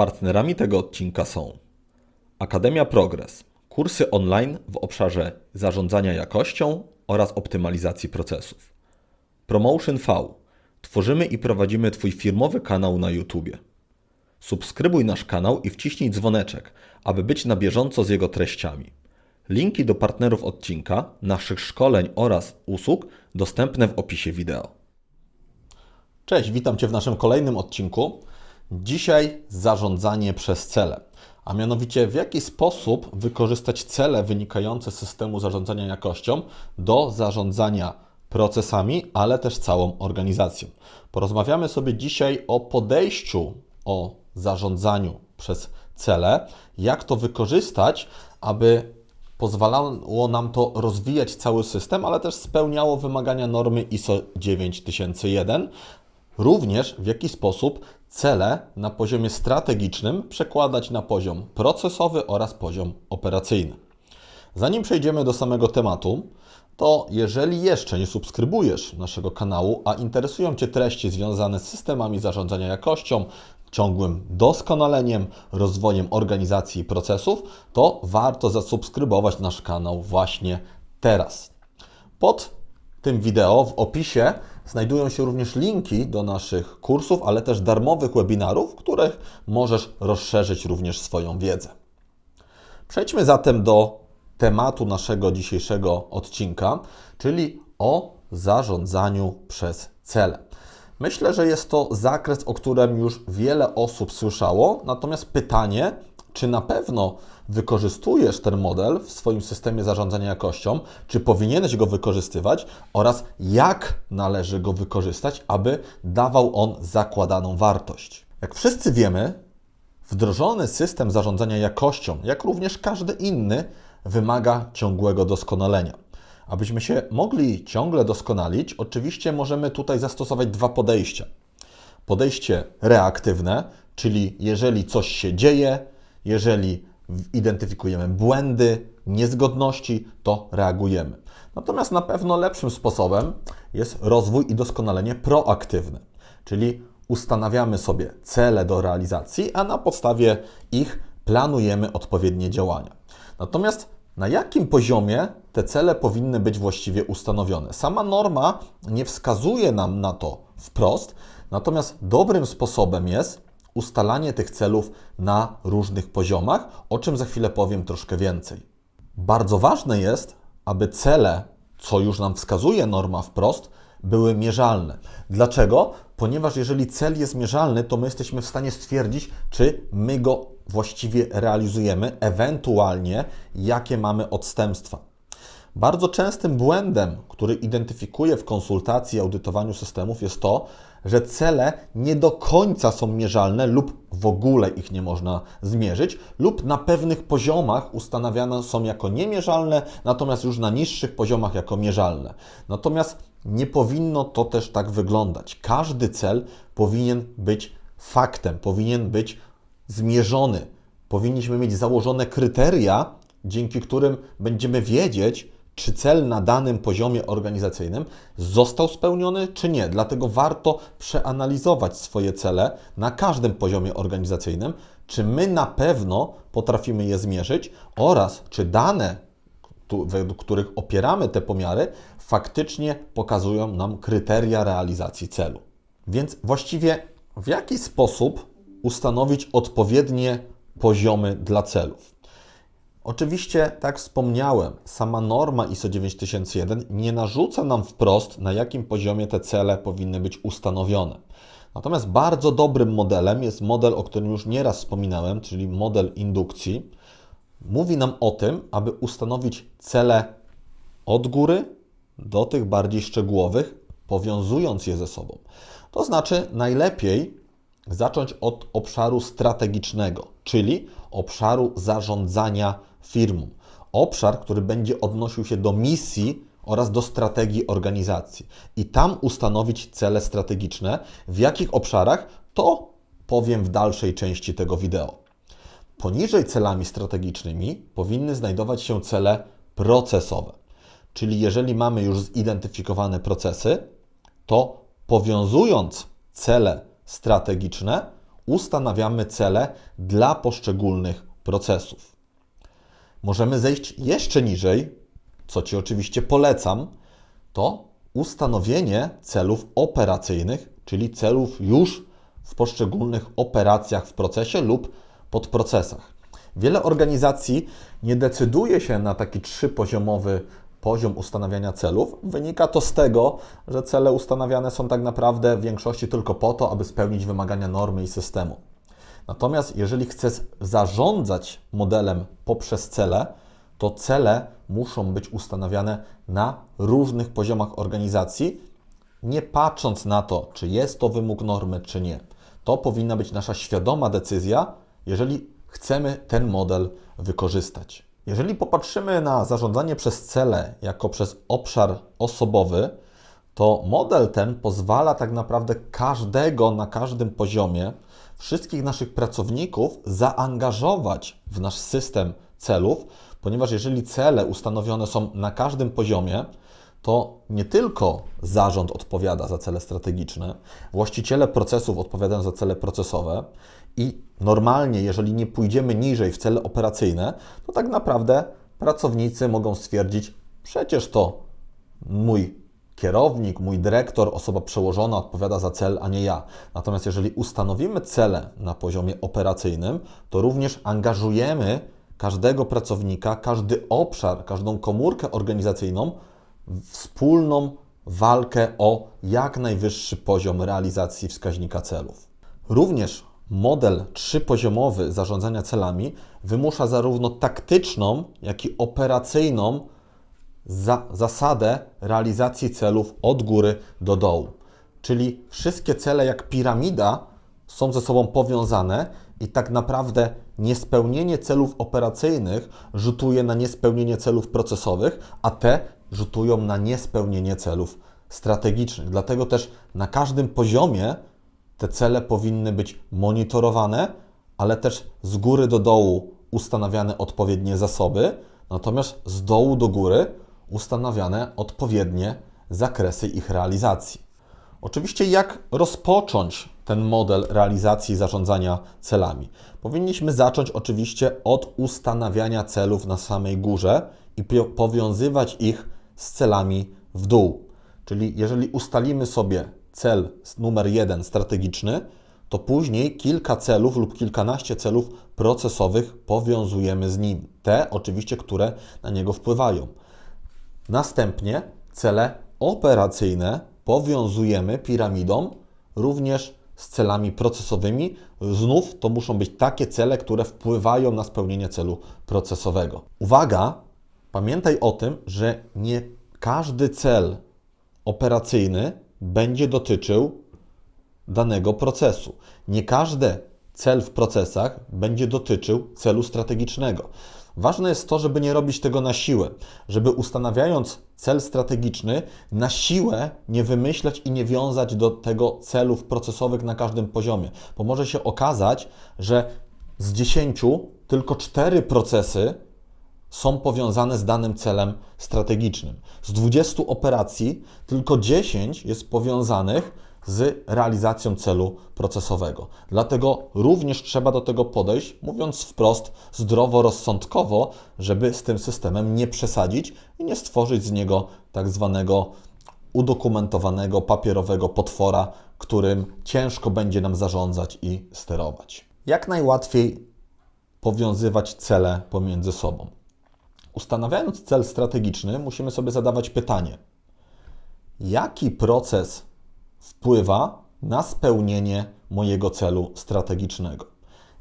Partnerami tego odcinka są Akademia Progress, kursy online w obszarze zarządzania jakością oraz optymalizacji procesów. Promotion V. Tworzymy i prowadzimy Twój firmowy kanał na YouTube. Subskrybuj nasz kanał i wciśnij dzwoneczek, aby być na bieżąco z jego treściami. Linki do partnerów odcinka, naszych szkoleń oraz usług dostępne w opisie wideo. Cześć, witam Cię w naszym kolejnym odcinku. Dzisiaj zarządzanie przez cele, a mianowicie w jaki sposób wykorzystać cele wynikające z systemu zarządzania jakością do zarządzania procesami, ale też całą organizacją. Porozmawiamy sobie dzisiaj o podejściu o zarządzaniu przez cele, jak to wykorzystać, aby pozwalało nam to rozwijać cały system, ale też spełniało wymagania normy ISO 9001. Również w jaki sposób cele na poziomie strategicznym przekładać na poziom procesowy oraz poziom operacyjny. Zanim przejdziemy do samego tematu, to jeżeli jeszcze nie subskrybujesz naszego kanału, a interesują Cię treści związane z systemami zarządzania jakością, ciągłym doskonaleniem, rozwojem organizacji i procesów, to warto zasubskrybować nasz kanał właśnie teraz. Pod tym wideo w opisie znajdują się również linki do naszych kursów, ale też darmowych webinarów, w których możesz rozszerzyć również swoją wiedzę. Przejdźmy zatem do tematu naszego dzisiejszego odcinka, czyli o zarządzaniu przez cele. Myślę, że jest to zakres, o którym już wiele osób słyszało, natomiast pytanie, czy na pewno wykorzystujesz ten model w swoim systemie zarządzania jakością, czy powinieneś go wykorzystywać oraz jak należy go wykorzystać, aby dawał on zakładaną wartość. Jak wszyscy wiemy, wdrożony system zarządzania jakością, jak również każdy inny, wymaga ciągłego doskonalenia. Abyśmy się mogli ciągle doskonalić, oczywiście możemy tutaj zastosować dwa podejścia. Podejście reaktywne, czyli jeżeli coś się dzieje, jeżeli identyfikujemy błędy, niezgodności, to reagujemy. Natomiast na pewno lepszym sposobem jest rozwój i doskonalenie proaktywne, czyli ustanawiamy sobie cele do realizacji, a na podstawie ich planujemy odpowiednie działania. Natomiast na jakim poziomie te cele powinny być właściwie ustanowione? Sama norma nie wskazuje nam na to wprost, natomiast dobrym sposobem jest ustalanie tych celów na różnych poziomach, o czym za chwilę powiem troszkę więcej. Bardzo ważne jest, aby cele, co już nam wskazuje norma wprost, były mierzalne. Dlaczego? Ponieważ jeżeli cel jest mierzalny, to my jesteśmy w stanie stwierdzić, czy my go właściwie realizujemy, ewentualnie jakie mamy odstępstwa. Bardzo częstym błędem, który identyfikuję w konsultacji i audytowaniu systemów, jest to, że cele nie do końca są mierzalne lub w ogóle ich nie można zmierzyć, lub na pewnych poziomach ustanawiane są jako niemierzalne, natomiast już na niższych poziomach jako mierzalne. Natomiast nie powinno to też tak wyglądać. Każdy cel powinien być faktem, powinien być zmierzony. Powinniśmy mieć założone kryteria, dzięki którym będziemy wiedzieć, czy cel na danym poziomie organizacyjnym został spełniony, czy nie. Dlatego warto przeanalizować swoje cele na każdym poziomie organizacyjnym, czy my na pewno potrafimy je zmierzyć oraz czy dane, według których opieramy te pomiary, faktycznie pokazują nam kryteria realizacji celu. Więc właściwie w jaki sposób ustanowić odpowiednie poziomy dla celów? Oczywiście, tak wspomniałem, sama norma ISO 9001 nie narzuca nam wprost, na jakim poziomie te cele powinny być ustanowione. Natomiast bardzo dobrym modelem jest model, o którym już nieraz wspominałem, czyli model indukcji. Mówi nam o tym, aby ustanowić cele od góry do tych bardziej szczegółowych, powiązując je ze sobą. To znaczy, najlepiej zacząć od obszaru strategicznego, czyli obszaru zarządzania firmą. Obszar, który będzie odnosił się do misji oraz do strategii organizacji. I tam ustanowić cele strategiczne. W jakich obszarach to powiem w dalszej części tego wideo. Poniżej celami strategicznymi powinny znajdować się cele procesowe. Czyli jeżeli mamy już zidentyfikowane procesy, to powiązując cele strategiczne, ustanawiamy cele dla poszczególnych procesów. Możemy zejść jeszcze niżej, co Ci oczywiście polecam, to ustanowienie celów operacyjnych, czyli celów już w poszczególnych operacjach w procesie lub podprocesach. Wiele organizacji nie decyduje się na taki trzypoziomowy poziom ustanawiania celów. Wynika to z tego, że cele ustanawiane są tak naprawdę w większości tylko po to, aby spełnić wymagania normy i systemu. Natomiast jeżeli chcę zarządzać modelem poprzez cele, to cele muszą być ustanawiane na różnych poziomach organizacji, nie patrząc na to, czy jest to wymóg normy, czy nie. To powinna być nasza świadoma decyzja, jeżeli chcemy ten model wykorzystać. Jeżeli popatrzymy na zarządzanie przez cele jako przez obszar osobowy, to model ten pozwala tak naprawdę każdego na każdym poziomie, wszystkich naszych pracowników zaangażować w nasz system celów, ponieważ jeżeli cele ustanowione są na każdym poziomie, to nie tylko zarząd odpowiada za cele strategiczne, właściciele procesów odpowiadają za cele procesowe i normalnie, jeżeli nie pójdziemy niżej w cele operacyjne, to tak naprawdę pracownicy mogą stwierdzić, przecież to mój kierownik, mój dyrektor, osoba przełożona odpowiada za cel, a nie ja. Natomiast jeżeli ustanowimy cele na poziomie operacyjnym, to również angażujemy każdego pracownika, każdy obszar, każdą komórkę organizacyjną w wspólną walkę o jak najwyższy poziom realizacji wskaźnika celów. Również model trzypoziomowy zarządzania celami wymusza zarówno taktyczną, jak i operacyjną za, zasadę realizacji celów od góry do dołu. Czyli wszystkie cele, jak piramida, są ze sobą powiązane i tak naprawdę niespełnienie celów operacyjnych rzutuje na niespełnienie celów procesowych, a te rzutują na niespełnienie celów strategicznych. Dlatego też na każdym poziomie te cele powinny być monitorowane, ale też z góry do dołu ustanawiane odpowiednie zasoby, natomiast z dołu do góry ustanawiane odpowiednie zakresy ich realizacji. Oczywiście, jak rozpocząć ten model realizacji zarządzania celami? Powinniśmy zacząć oczywiście od ustanawiania celów na samej górze i powiązywać ich z celami w dół. Czyli jeżeli ustalimy sobie cel numer jeden strategiczny, to później kilka celów lub kilkanaście celów procesowych powiązujemy z nim. Te oczywiście, które na niego wpływają. Następnie cele operacyjne powiązujemy piramidą również z celami procesowymi. Znów to muszą być takie cele, które wpływają na spełnienie celu procesowego. Uwaga, pamiętaj o tym, że nie każdy cel operacyjny będzie dotyczył danego procesu. Nie każdy cel w procesach będzie dotyczył celu strategicznego. Ważne jest to, żeby nie robić tego na siłę, żeby ustanawiając cel strategiczny, na siłę nie wymyślać i nie wiązać do tego celów procesowych na każdym poziomie, bo może się okazać, że z 10 tylko 4 procesy są powiązane z danym celem strategicznym. Z 20 operacji tylko 10 jest powiązanych z realizacją celu procesowego. Dlatego również trzeba do tego podejść, mówiąc wprost, zdroworozsądkowo, żeby z tym systemem nie przesadzić i nie stworzyć z niego tak zwanego udokumentowanego, papierowego potwora, którym ciężko będzie nam zarządzać i sterować. Jak najłatwiej powiązywać cele pomiędzy sobą. Ustanawiając cel strategiczny, musimy sobie zadawać pytanie: jaki proces wpływa na spełnienie mojego celu strategicznego?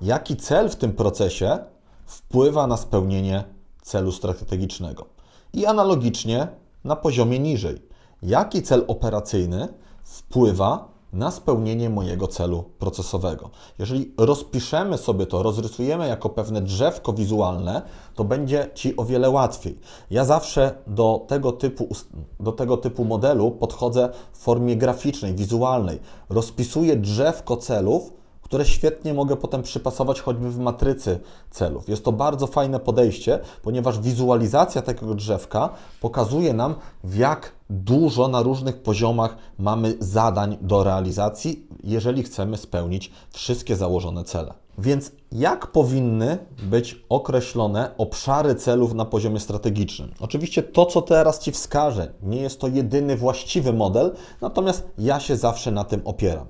Jaki cel w tym procesie wpływa na spełnienie celu strategicznego? I analogicznie na poziomie niżej. Jaki cel operacyjny wpływa na spełnienie mojego celu procesowego. Jeżeli rozpiszemy sobie to, rozrysujemy jako pewne drzewko wizualne, to będzie Ci o wiele łatwiej. Ja zawsze do tego typu, do tego typu modelu podchodzę w formie graficznej, wizualnej. Rozpisuję drzewko celów, które świetnie mogę potem przypasować choćby w matrycy celów. Jest to bardzo fajne podejście, ponieważ wizualizacja takiego drzewka pokazuje nam, w jak dużo na różnych poziomach mamy zadań do realizacji, jeżeli chcemy spełnić wszystkie założone cele. Więc jak powinny być określone obszary celów na poziomie strategicznym? Oczywiście to, co teraz Ci wskażę, nie jest to jedyny właściwy model, natomiast ja się zawsze na tym opieram.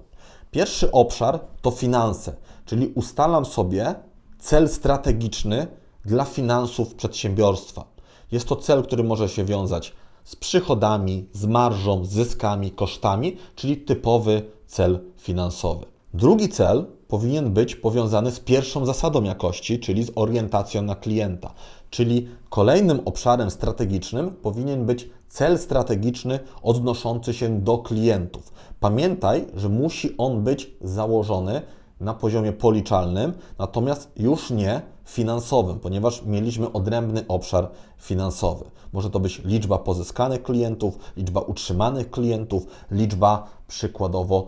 Pierwszy obszar to finanse, czyli ustalam sobie cel strategiczny dla finansów przedsiębiorstwa. Jest to cel, który może się wiązać z przychodami, z marżą, zyskami, kosztami, czyli typowy cel finansowy. Drugi cel powinien być powiązany z pierwszą zasadą jakości, czyli z orientacją na klienta. Czyli kolejnym obszarem strategicznym powinien być cel strategiczny odnoszący się do klientów. Pamiętaj, że musi on być założony na poziomie policzalnym, natomiast już nie finansowym, ponieważ mieliśmy odrębny obszar finansowy. Może to być liczba pozyskanych klientów, liczba utrzymanych klientów, liczba przykładowo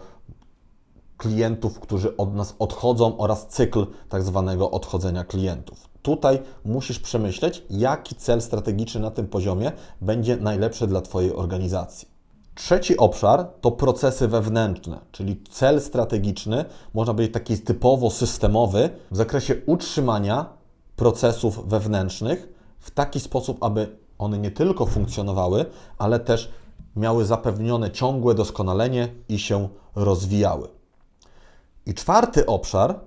klientów, którzy od nas odchodzą oraz cykl tak zwanego odchodzenia klientów. Tutaj musisz przemyśleć, jaki cel strategiczny na tym poziomie będzie najlepszy dla Twojej organizacji. Trzeci obszar to procesy wewnętrzne, czyli cel strategiczny, można powiedzieć taki typowo systemowy w zakresie utrzymania procesów wewnętrznych w taki sposób, aby one nie tylko funkcjonowały, ale też miały zapewnione ciągłe doskonalenie i się rozwijały. I czwarty obszar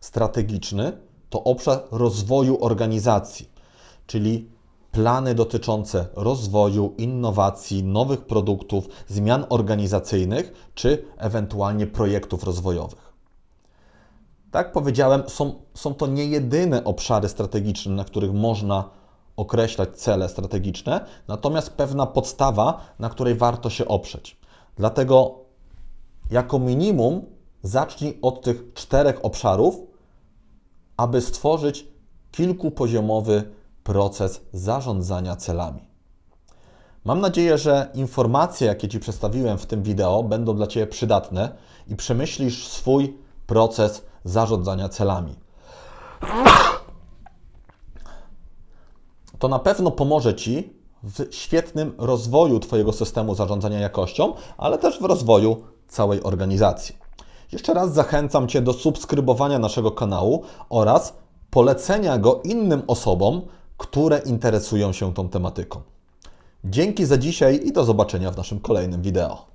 strategiczny to obszar rozwoju organizacji, czyli plany dotyczące rozwoju, innowacji, nowych produktów, zmian organizacyjnych czy ewentualnie projektów rozwojowych. Tak powiedziałem, są, są to nie jedyne obszary strategiczne, na których można określać cele strategiczne, natomiast pewna podstawa, na której warto się oprzeć. Dlatego, jako minimum, zacznij od tych czterech obszarów, aby stworzyć kilkupoziomowy proces zarządzania celami. Mam nadzieję, że informacje, jakie Ci przedstawiłem w tym wideo, będą dla Ciebie przydatne i przemyślisz swój proces zarządzania celami. To na pewno pomoże Ci w świetnym rozwoju Twojego systemu zarządzania jakością, ale też w rozwoju całej organizacji. Jeszcze raz zachęcam Cię do subskrybowania naszego kanału oraz polecenia go innym osobom, które interesują się tą tematyką. Dzięki za dzisiaj i do zobaczenia w naszym kolejnym wideo.